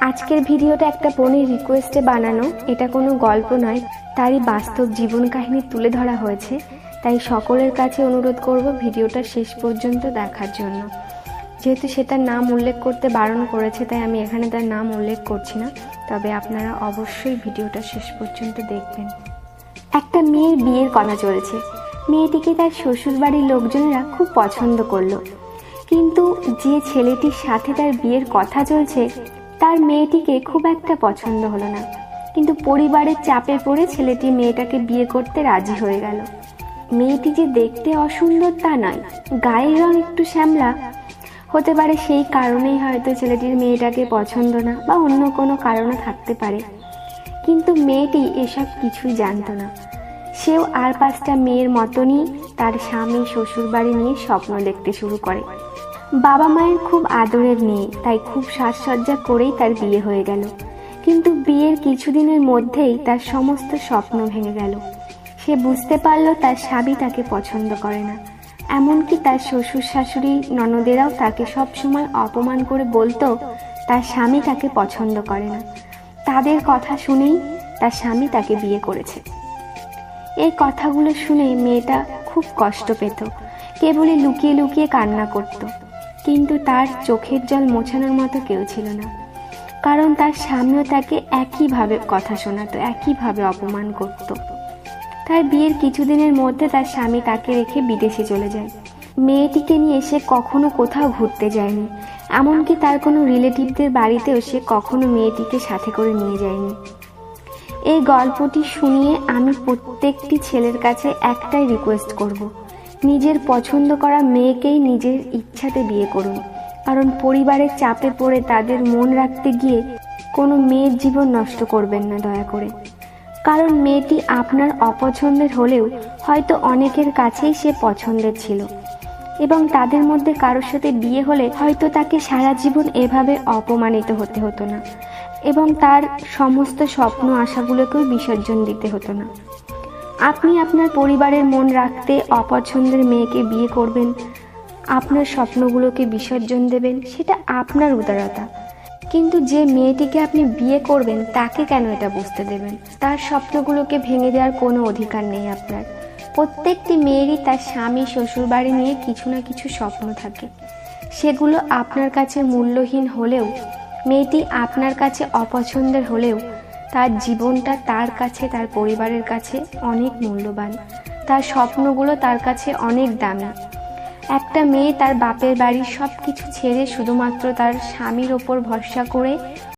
আজকের ভিডিওটা একটা বোনের রিকোয়েস্টে বানানো। এটা কোনো গল্প নয়, তারই বাস্তব জীবন কাহিনী তুলে ধরা হয়েছে। তাই সকলের কাছে অনুরোধ করব ভিডিওটা শেষ পর্যন্ত দেখার জন্য। যেহেতু সে তার নাম উল্লেখ করতে বারণ করেছে, তাই আমি এখানে তার নাম উল্লেখ করছি না। তবে আপনারা অবশ্যই ভিডিওটা শেষ পর্যন্ত দেখবেন। একটা মেয়ের বিয়ের কথা চলছে। মেয়েটিকে তার শ্বশুরবাড়ির লোকজনেরা খুব পছন্দ করল। কিন্তু যে ছেলেটির সাথে তার বিয়ের কথা চলছে তার মেয়েটিকে খুব একটা পছন্দ হলো না। কিন্তু পরিবারের চাপে পড়ে ছেলেটি মেয়েটাকে বিয়ে করতে রাজি হয়ে গেল। মেয়েটি যে দেখতে অসুন্দর তা নয়, গায়ের রং একটু শ্যামলা। হতে পারে সেই কারণেই হয়তো ছেলেটির মেয়েটাকে পছন্দ না বা অন্য কোনো কারণও থাকতে পারে। কিন্তু মেয়েটি এসব কিছুই জানতো না। সেও আর পাঁচটা মেয়ের মতনই তার স্বামী শ্বশুর বাড়ি নিয়ে স্বপ্ন দেখতে শুরু করে। বাবা মায়ের খুব আদরের মেয়ে, তাই খুব সাজসজ্জা করেই তার বিয়ে হয়ে গেল। কিন্তু বিয়ের কিছুদিনের মধ্যেই তার সমস্ত স্বপ্ন ভেঙে গেল। সে বুঝতে পারল তার স্বামী তাকে পছন্দ করে না। এমনকি তার শ্বশুর শাশুড়ি ননদেরাও তাকে সবসময় অপমান করে বলতো, তার স্বামী তাকে পছন্দ করে না। তাদের কথা শুনেই তার স্বামী তাকে বিয়ে করেছে। এই কথাগুলো শুনে মেয়েটা খুব কষ্ট পেত। কেবলই লুকিয়ে লুকিয়ে কান্না করত। কিন্তু তার চোখের জল মোছানোর মতো কেউ ছিল না। কারণ তার স্বামীও তাকে একইভাবে কথা শোনাতো, একইভাবে অপমান করত। তার বিয়ের কিছুদিনের মধ্যে তার স্বামী তাকে রেখে বিদেশে চলে যায়। মেয়েটিকে নিয়ে সে কখনো কোথাও ঘুরতে যায়নি। এমনকি তার কোনো রিলেটিভদের বাড়িতেও সে কখনো মেয়েটিকে সাথে করে নিয়ে যায়নি। এই গল্পটি শুনিয়ে আমি প্রত্যেকটি ছেলের কাছে একটাই রিকোয়েস্ট করব। নিজের পছন্দ করা মেয়েকেই নিজের ইচ্ছাতে বিয়ে করুন। কারণ পরিবারের চাপে পড়ে তাদের মন রাখতে গিয়ে কোনো মেয়ের জীবন নষ্ট করবেন না দয়া করে। কারণ মেয়েটি আপনার অপছন্দের হলেও হয়তো অনেকের কাছেই সে পছন্দের ছিল। এবং তাদের মধ্যে কারোর সাথে বিয়ে হলে হয়তো তাকে সারা জীবন এভাবে অপমানিত হতে হতো না। এবং তার সমস্ত স্বপ্ন আশাগুলোকেও বিসর্জন দিতে হতো না। আপনি আপনার পরিবারের মন রাখতে অপছন্দের মেয়েকে বিয়ে করবেন, আপনার স্বপ্নগুলোকে বিসর্জন দেবেন, সেটা আপনার উদারতা। কিন্তু যে মেয়েটিকে আপনি বিয়ে করবেন, তাকে কেন এটা বুঝতে দেবেন? তার স্বপ্নগুলোকে ভেঙে দেওয়ার কোনো অধিকার নেই আপনার। প্রত্যেকটি মেয়েরই তার স্বামী, শ্বশুরবাড়ি নিয়ে কিছু না কিছু স্বপ্ন থাকে। সেগুলো আপনার কাছে মূল্যহীন হলেও, মেয়েটি আপনার কাছে অপছন্দের হলেও তার জীবনটা তার কাছে, তার পরিবারের কাছে অনেক মূল্যবান। তার স্বপ্নগুলো তার কাছে অনেক দামি। একটা মেয়ে তার বাপের বাড়ির সব কিছু ছেড়ে শুধুমাত্র তার স্বামীর ওপর ভরসা করে